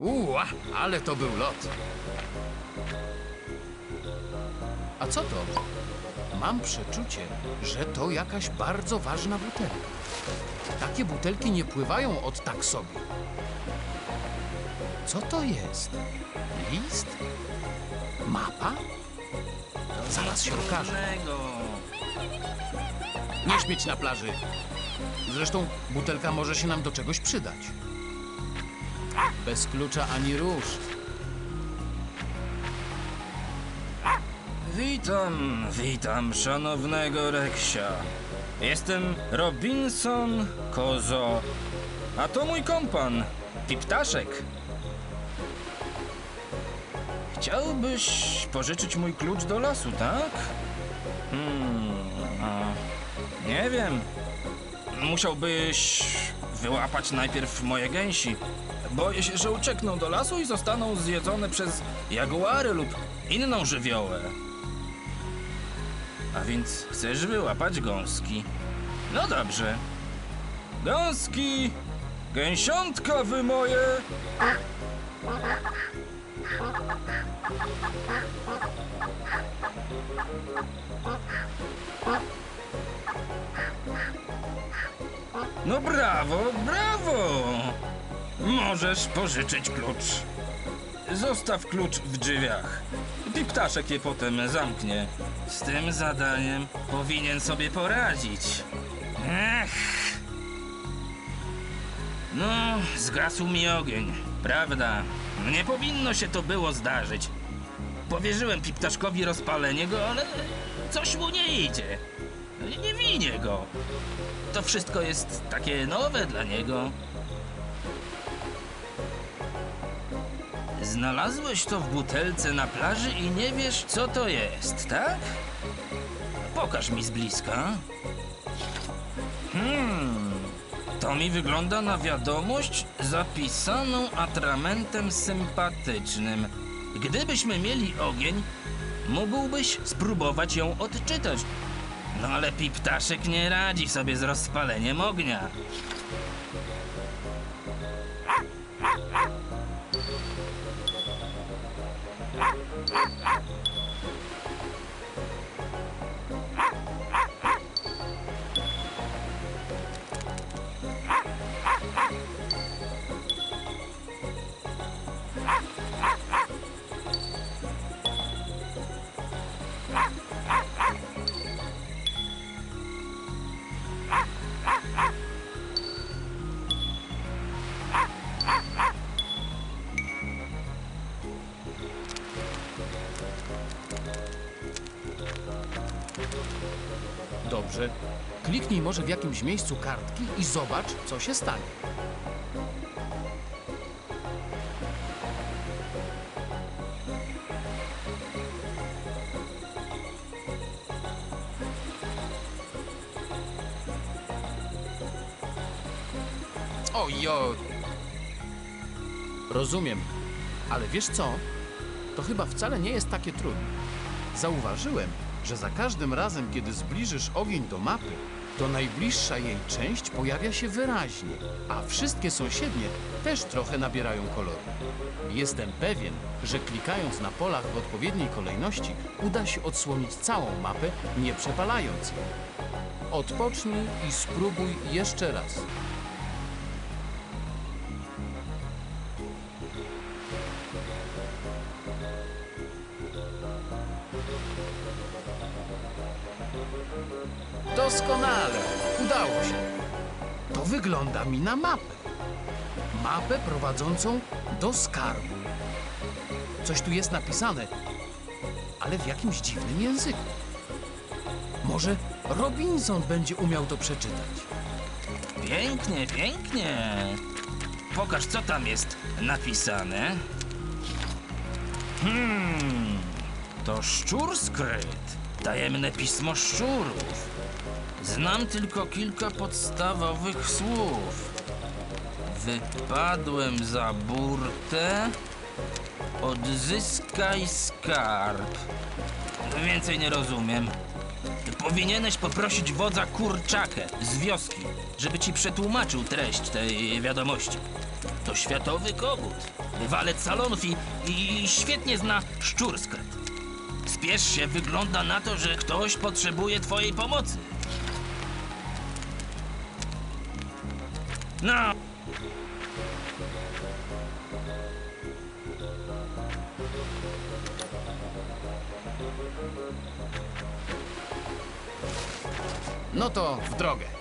Uła, ale to był lot. A co to? Mam przeczucie, że to jakaś bardzo ważna butelka. Takie butelki nie pływają od tak sobie. Co to jest? List? Mapa? Zaraz się okaże. Nie śmieć na plaży. Zresztą butelka może się nam do czegoś przydać. Bez klucza ani róż. Witam, witam szanownego Reksia. Jestem Robinson Kozo, a to mój kompan, Piptaszek. Chciałbyś pożyczyć mój klucz do lasu, tak? Hmm, a, nie wiem. Musiałbyś wyłapać najpierw moje gęsi. Boję się, że uciekną do lasu i zostaną zjedzone przez jaguary lub inną żywiołę. A więc chcesz wyłapać gąski? No dobrze. Gąski! Gęsiątka wy moje! No brawo, brawo! Możesz pożyczyć klucz. Zostaw klucz w drzwiach. I ptaszek je potem zamknie. Z tym zadaniem powinien sobie poradzić. Ech. No, zgasł mi ogień, prawda? Nie powinno się to było zdarzyć. Powierzyłem Piptaszkowi rozpalenie go, ale coś mu nie idzie. Nie winię go. To wszystko jest takie nowe dla niego. Znalazłeś to w butelce na plaży i nie wiesz, co to jest, tak? Pokaż mi z bliska. Hmm, to mi wygląda na wiadomość zapisaną atramentem sympatycznym. Gdybyśmy mieli ogień, mógłbyś spróbować ją odczytać. No ale piptaszek nie radzi sobie z rozpaleniem ognia. Dobrze. Kliknij może w jakimś miejscu kartki i zobacz, co się stanie. Ojo. Rozumiem, ale wiesz co? To chyba wcale nie jest takie trudne. Zauważyłem, że za każdym razem, kiedy zbliżysz ogień do mapy, to najbliższa jej część pojawia się wyraźnie, a wszystkie sąsiednie też trochę nabierają koloru. Jestem pewien, że klikając na polach w odpowiedniej kolejności uda się odsłonić całą mapę, nie przepalając jej. Odpocznij i spróbuj jeszcze raz. Doskonale! Udało się. To wygląda mi na mapę. Mapę prowadzącą do skarbu. Coś tu jest napisane, ale w jakimś dziwnym języku. Może Robinson będzie umiał to przeczytać. Pięknie, pięknie. Pokaż, co tam jest napisane. Hmm, to szczur skryt. Tajemne pismo szczurów. Znam tylko kilka podstawowych słów. Wypadłem za burtę. Odzyskaj skarb. Więcej nie rozumiem. Powinieneś poprosić wodza Kurczakę z wioski, żeby ci przetłumaczył treść tej wiadomości. To światowy kogut, walec salonów i, i świetnie zna szczurskret. Spiesz się, wygląda na to, że ktoś potrzebuje twojej pomocy. No, No to w drogę.